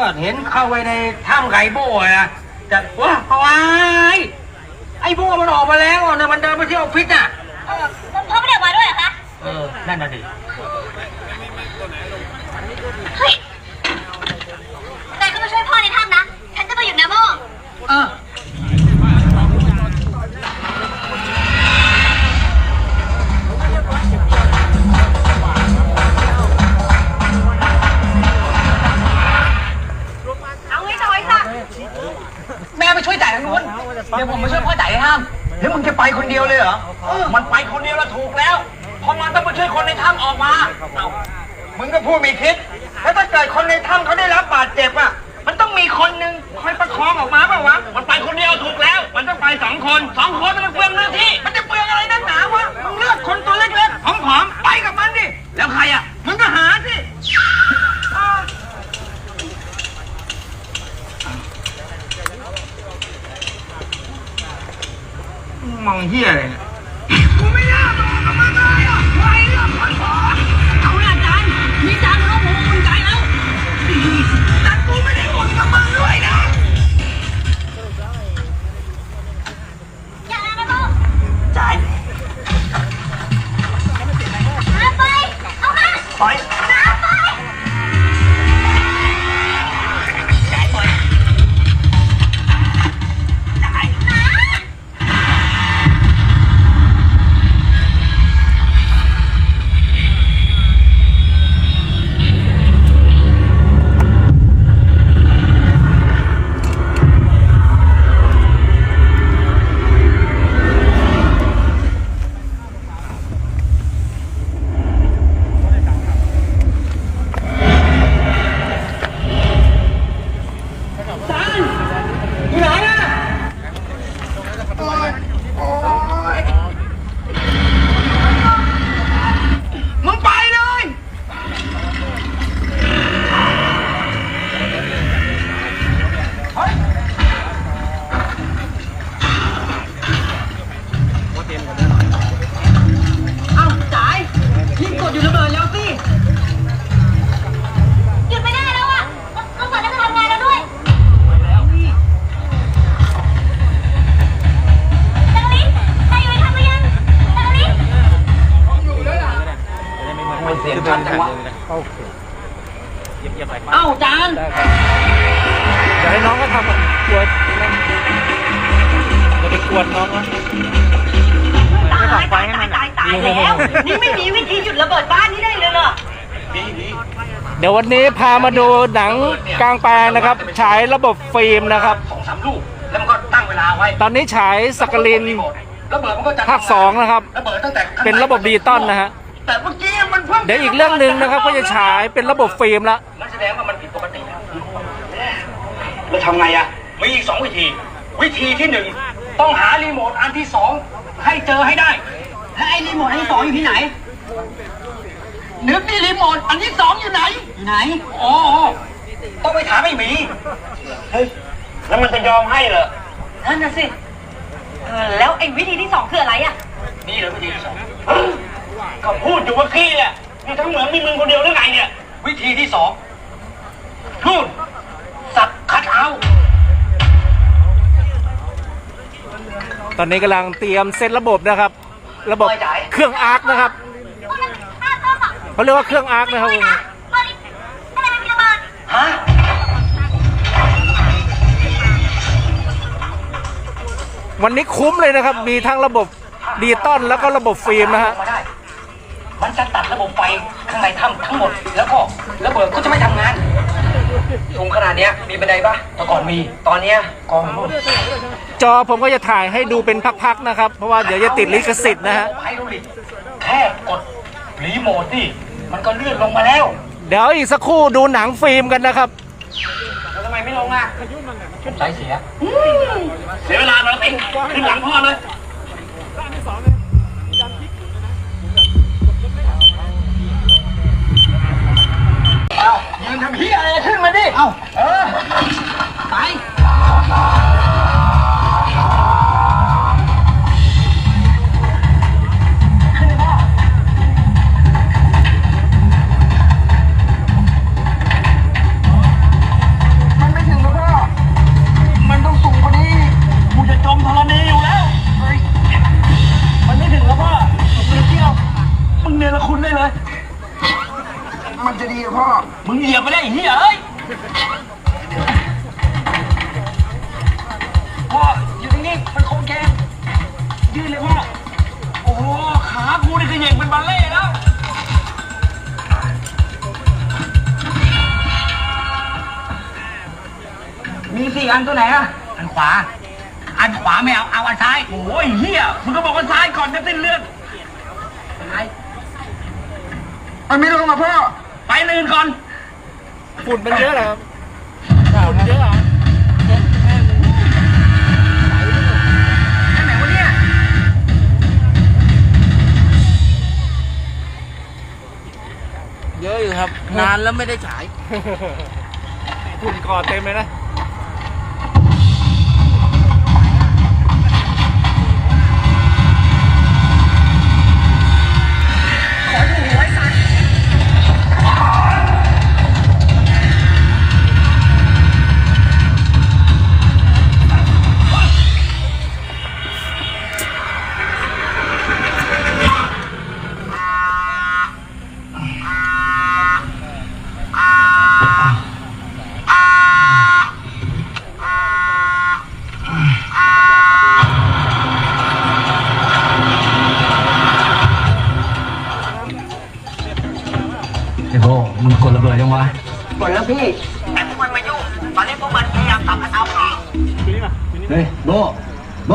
ก็เห็นเข้าไปในถ้ำไก่โบ้อะแต่ว้าเพราะว่าไอ้โบ้มันออกมาแล้วนะมันเดินไปที่ออฟฟิศน่ะเออแล้วพ่อไม่ได้ออกมาด้วยเหรอคะเออนั่นน่ะดิเฮ้ยนายก็มาช่วยพ่อในถ้ำนะฉันจะไปอยู่นาโมเออ เดียวเลยเหรอ มันไปคนเดียวแล้วถูกแล้ว เพราะมันต้องมาช่วยคนในถ้ำออกมาเอามึงก็พูดมีพิษ แล้วถ้าเกิดคนในถ้ำเขาได้รับบาดเจ็บอะ มันต้องมีคนหนึ่งคอยประคองออกมาเปล่าวะ มันไปคนเดียวถูกแล้ว มันต้องไปสองคนสองคนมันเปลืองเนื้อที่ มันจะเปลืองอะไรนักหนาวะ มึงเลือกคนตัวเล็กๆผอมๆไปกับมันดิ แล้วใครอะ มองเฮียอะไรเนี่ยกูไม่น่าบอกกับมันเลยอะไว้เรื่องคนพอเอาละจานมีจานเขาผมอุ่นใจแล้วแต่กูไม่ได้อุ่นกับมึงด้วยนะอย่านาโมจ่านไป เอามาไป ววันนี้พามาดูหนังกลางแปลงนะครับ ฉายระบบฟิล์มนะครับสองสามลูกแล้วมันก็ตั้งเวลาไว้ ตอนนี้ฉายสักกลินระเบิดมันก็จะภาคสองนะครับระเบิดตั้งแต่ข้างใเป็นระบบดิจิตอลนะฮะแต่เมื่อกี้มันเพิ่งเดี๋ยวอีกเรื่องหนึ่งนะครับ ก็จะฉายเป็นระบบฟิล์มละนั่นแสดงว่ามันผิดปกติแล้วทำไงอะมีอีกสองวิธี วิธีที่หนึ่งต้องหารีโมทอันที่สองให้เจอให้ได้และไอ้รีโมทอันที่สองอยู่ที่ไหน นึกดิรีโมทอันที่สองอยู่ไหน อยู่ไหนอ๋อต้องไปถามไอ้หมี เฮ้ย แล้วมันจะยอมให้เหรอ นั่นน่ะสิเออแล้วไอ้วิธีที่สองคืออะไรอะ นี่เหรอวิธีที่สองก็พูดอยู่เมื่อกี้เนี่ยนี่ทั้งเหมืองมีมึงคนเดียวหรือไงเนี่ย วิธีที่สองพูดสับคัดเอาตอนนี้กำลังเตรียมเซตระบบนะครับ ระบบเครื่องอาร์คนะครับข้าต้องอะ เขาเรียกว่าเครื่องอาร์คนะครับช่วยนะตอนนี้ทำไมมันมีระเบิดฮะวันนี้คุ้มเลยนะครับ มีทั้งระบบดิจิตอลแล้วก็ระบบฟิล์มนะฮะ มาได้ มันจะตัดระบบไฟข้างในถ้ำทั้งหมด แล้วก็ระเบิดก็จะไม่ทำงานสูงขนาดเนี้ยมีบันไดปะแต่ก่อนมี ตอนเนี้ยกองนู่นจอผมก็จะถ่ายให้ดูเป็นพักๆนะครับ เพราะว่าเดี๋ยวจะติดลิขสิทธิ์นะฮะ ไฮดรอลิกแค่กดรีโมทนี่ มันก็เลื่อนลงมาแล้ว เดี๋ยวอีกสักครู่ดูหนังฟิล์มกันนะครับ แล้วทำไมไม่ลงอะชุดสายเสีย เสียเวลาเราเองขึ้นหลังพ่อเลยเอายืนทำเฮียอะไรขึ้นมาดิ เอาเออ ไป อะอันขวา อันขวาไม่เอา เอาอันซ้าย โอ้ยเฮียมึงก็บอกว่าซ้ายก่อนจะสิ้นเลือดซ้ายมันไม่ลงมาพ่อ ไปลื่นก่อน ฝุ่นมันเยอะเหรอครับฝุ่นเยอะเหรอไปไหนวะเนี่ย เยอะอยู่ครับ นานแล้วไม่ได้ฉายฝุ่นก่อเต็มเลยนะ โบ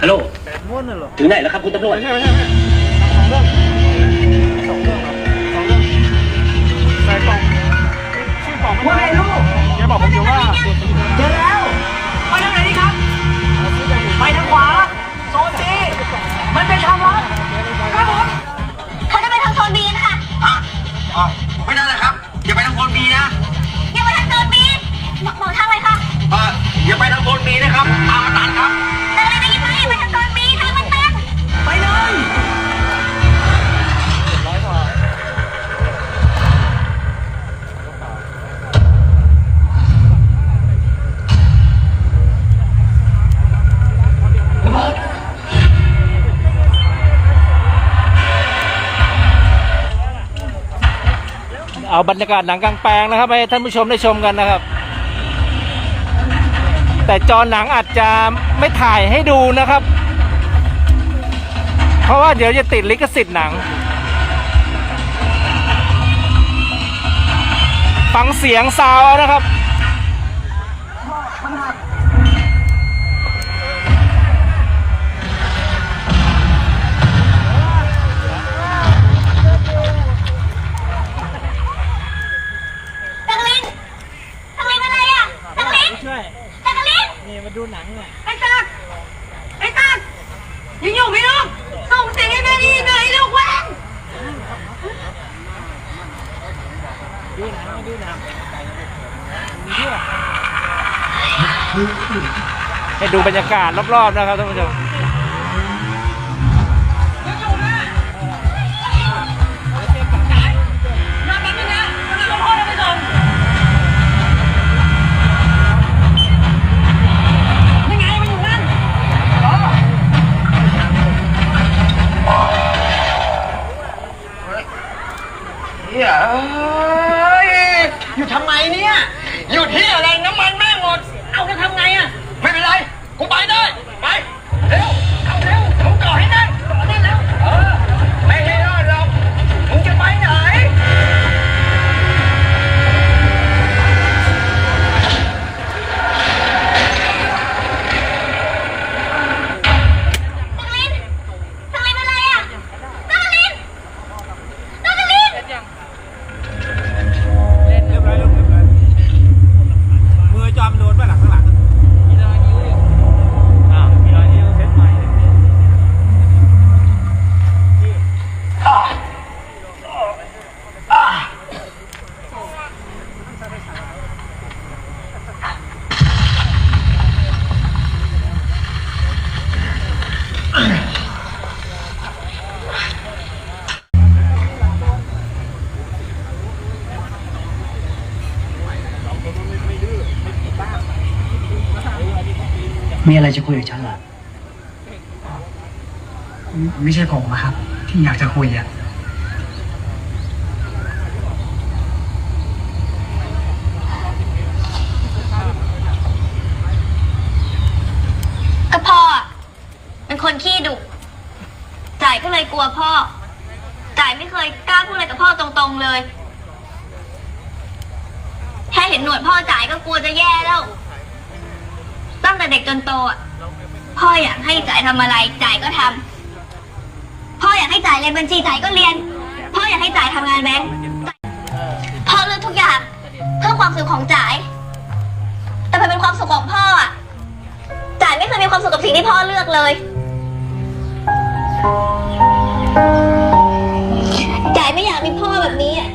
ฮัลโหลม้วนเลยเหรอถึงไหนแล้วครับคุณตำรวจไม่ใช่ไม่ใช่ไม่ใช่สองเรื่องสองเรื่องครับสองเรื่องใส่กล่องชื่อกล่องไม่ว่าไงลูกแกบอกผมอยู่ว่าเจอแล้ว ไปทางไหนดีครับ ไปทางขวา โซนซีมันเป็นทางลัดครับผมเขาจะไปทางโซนบีนะคะ อะ อย่าไปทางโซนบีนะครับตามมาตัดครับทางเลยได้ยินไหมไปทางโซนบีทางมันตันไปเลยเอาบรรยากาศหนังกลางแปลงนะครับ ให้ท่านผู้ชมได้ชมกันนะครับ แต่จอหนังอาจจะไม่ถ่ายให้ดูนะครับ เพราะว่าเดี๋ยวจะติดลิขสิทธิ์หนัง ฟังเสียงซาวนะครับ ดูหนังเนี่ยไอ้ตักไอ้ตักยังอยู่ไหมลูกส่งเสียงให้แม่ได้ยินหน่อยลูกแว่นดูหนังมาดูหนังให้ดูบรรยากาศรอบๆนะครับท่านผู้ชม มีอะไรจะคุยกับฉันเหรอไม่ใช่ผมอะครับ ที่อยากจะคุยอะก็พ่ออะเป็นคนขี้ดุจ่ายก็เลยกลัวพ่อ จ่ายไม่เคยกล้าพูดอะไรกับพ่อตรงๆเลย แค่เห็นหนวดพ่อจ่ายก็กลัวจะแย่แล้ว จนโตอะพ่ออยากให้จ่ายทำอะไรจ่ายก็ทำพ่ออยากให้จ่ายเรียนบัญชีจ่ายก็เรียน พ่ออยากให้จ่ายทำงานแบงค์พ่อเลือกทุกอย่างเพื่อความสุขของจ่าย แต่มันเป็นความสุขของพ่ออะจ่ายไม่เคยมีความสุขกับสิ่งที่พ่อเลือกเลยจ่ายไม่อยากมีพ่อแบบนี้อะ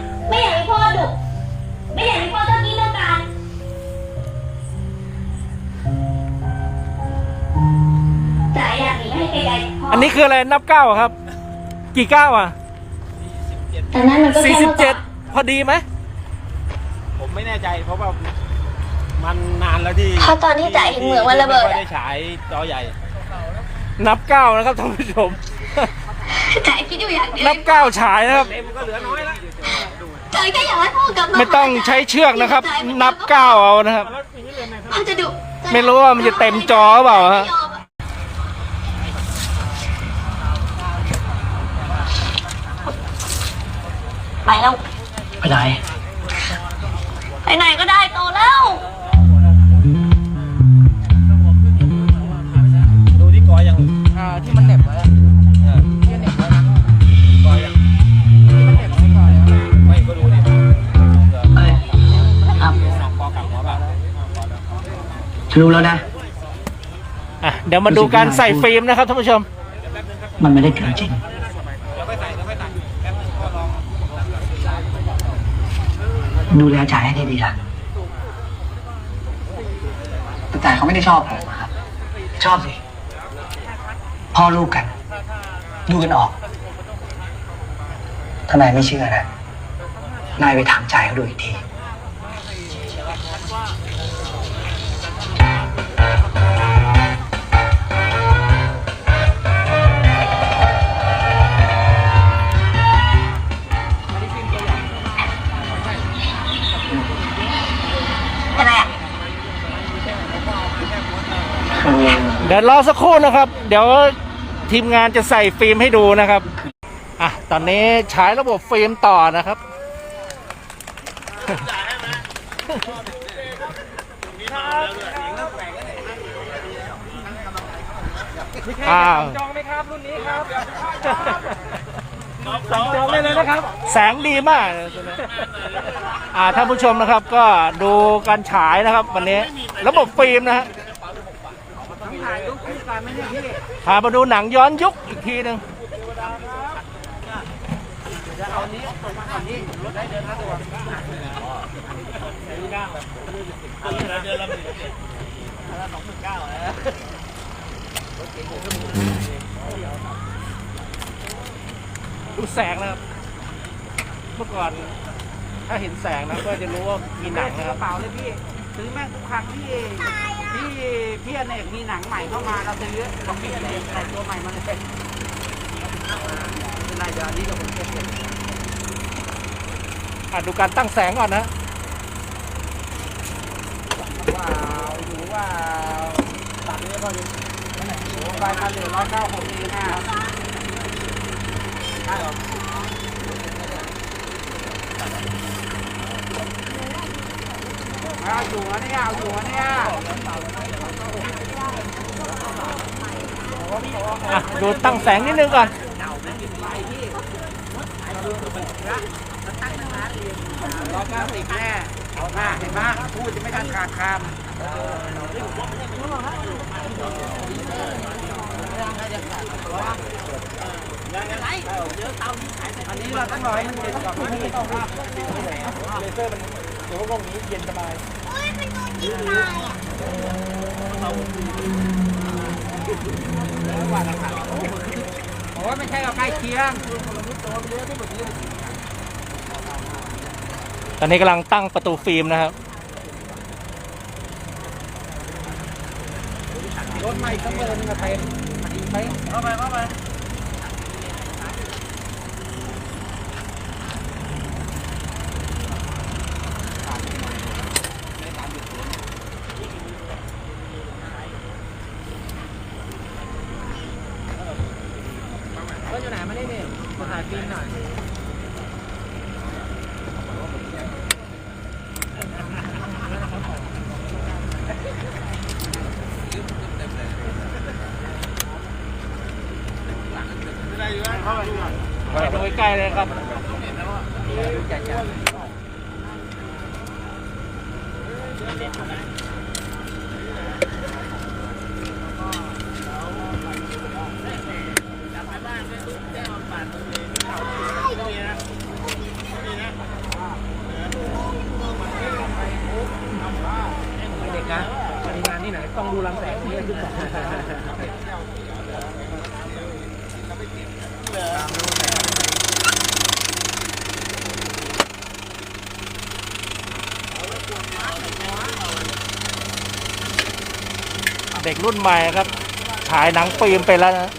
ออันนี้คืออะไรนับเก้าอะครับ กี่เก้าอะแต่นั้นมันก็สี่แค่สิบเมื่อก่เจ็อดนพอดีไหมผมไม่แน่ใจเพราะว่ามันนานแล้วที่เพราะตอนที่จ่ายเห็นเหมือนวันระเบิดไม่อะได้ฉายจอใหญ่ นับเก้านะครับท่านผู้ชม จ่ายคิดอยู่อย่างเดียวนับเก้าฉายนะครับ เต็มก็เหลือน้อยละจ่ายแค่อยากให้พ่อกลับมาไม่ต้องใช้เชือกนะครับ นับเก้าเอานะครับพ่อจะดุไม่รู้ว่ามันจะเต็มจอหรือเปล่าฮะ ไปแล้ว ไปไหน ไปไหนก็ได้โตแล้ว ดูที่กอยังอ่าที่มันเหน็บไว้อะเออที่เหน็บไว้นะกอยังที่มันเหน็บไว้ก่อนแล้วไม่ก็ดูดิเอ้ยครับสองกอกลับหัวแบบรู้แล้วนะ อะเดี๋ยวมาดูการใส่ฟิล์มนะครับท่านผู้ชม มันไม่ได้เกินจริง เดี๋ยวค่อยใส่เดี๋ยวค่อยใส่แป๊บนึงพ่อลอง ดูแลจ่ายให้ดีๆล่ะแต่จ่ายเขาไม่ได้ชอบผมครับ ชอบสิพ่อลูกกัน ดูกันออกถ้านายไม่เชื่อนะ นายไปถามจ่ายเขาดูอีกที เดี๋ยวรอสักครู่นะครับ เดี๋ยวทีมงานจะใส่ฟิล์มให้ดูนะครับอะตอนนี้ฉายระบบฟิล์มต่อนะครับอ้าวจองไหมครับรุ่นนี้ครับสั่งจองได้เลยนะครับ แสงดีมากเลยตัวนี้อ่าท่านผู้ชมนะครับก็ดูการฉายนะครับ วันนี้ระบบฟิล์มนะฮะ พามาดูหนังย้อนยุคอีกทีหนึ่งดูแสงนะครับ เมื่อก่อนถ้าเห็นแสงนะก็จะรู้ว่ามีหนังนะครับกระเปล่าเลยพี่ ซื้อแม่งทุกครั้งที่ ที่พี่อเนกมีหนังใหม่เข้ามาเราซื้อของพี่อเนกใส่ตัวใหม่มาเลยเป็นไรเดี๋ยวอันนี้เดี๋ยวผมเก็บเก็บอะดูการตั้งแสงก่อนนะว้าวอยู่ว้าวตัดนี้พอดีโอ้ใบมาเหลือร้อยเก้าหกเองอะได้เหรอ เอาอยู่นะเนี่ยเอาอยู่นะเนี่ยอะดูตั้งแสงนิดนึงก่อน ร้อยเก้าสิบแน่เอาหน้าเห็นไหมพูดจะไม่ทันขาดคำอันนี้เราต้องรอให้มันเย็นก่อนนะไม่ต้องรีบ โอ้ยไม่ใช่เราใกล้เคียง ตอนนี้กำลังตั้งประตูฟิล์มนะครับ รถใหม่ต้องเดินกับใครไปเข้าไปเข้าไปรถอยู่ไหนมานี่นี่มาถ่ายฟิล์มหน่อย กลๆเลยครับ เด็กนะมีงานที่ไหนต้องดูลำแสงนี่ขึ้นก่อนเด็กรุ่นใหม่ครับ ฉายหนังฟิล์มไปแล้วนะ